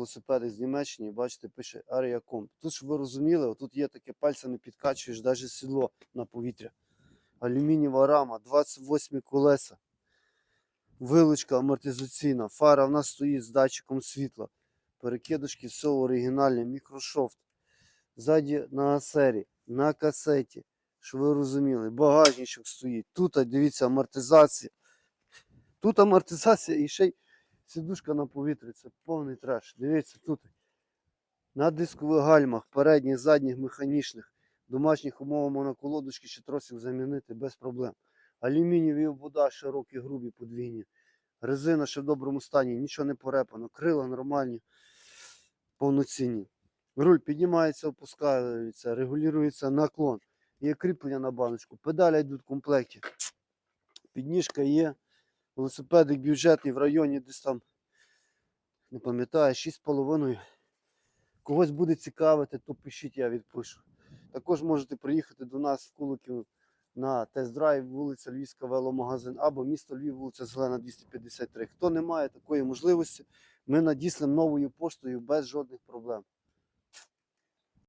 Велосипеди з Німеччини, бачите, пише Аріаком. Тут ж ви розуміли, тут є таке пальцями підкачуєш навіть сідло на повітря. Алюмінієва рама, 28 колеса. Вилучка амортизаційна, фара в нас стоїть з датчиком світла. Перекидушки все оригінальне, мікрошофт. Ззаді на асері, на касеті. Щоб ви розуміли, багажничок стоїть. Тут, дивіться, амортизація. Тут амортизація і ще й сідушка на повітрі. Це повний треш. Дивіться, тут на дискових гальмах, передніх, задніх, механічних, домашніх умовах моноколодочки чи тросик замінити без проблем. Алюмінієві обода широкі, грубі, подвійні. Резина ще в доброму стані, нічого не порепано. Крила нормальні, повноцінні. Руль піднімається, опускається, регулюється наклон. Є кріплення на баночку. Педалі йдуть в комплекті. Підніжка є. Велосипедик бюджетний в районі десь там, не пам'ятаю, 6,5. Когось буде цікавити, то пишіть, я відпишу. Також можете приїхати до нас в Куликів на тест-драйв, вулиця Львівська веломагазин або місто Львів, вулиця Зелена 253. Хто не має такої можливості, ми надіслемо новою поштою без жодних проблем.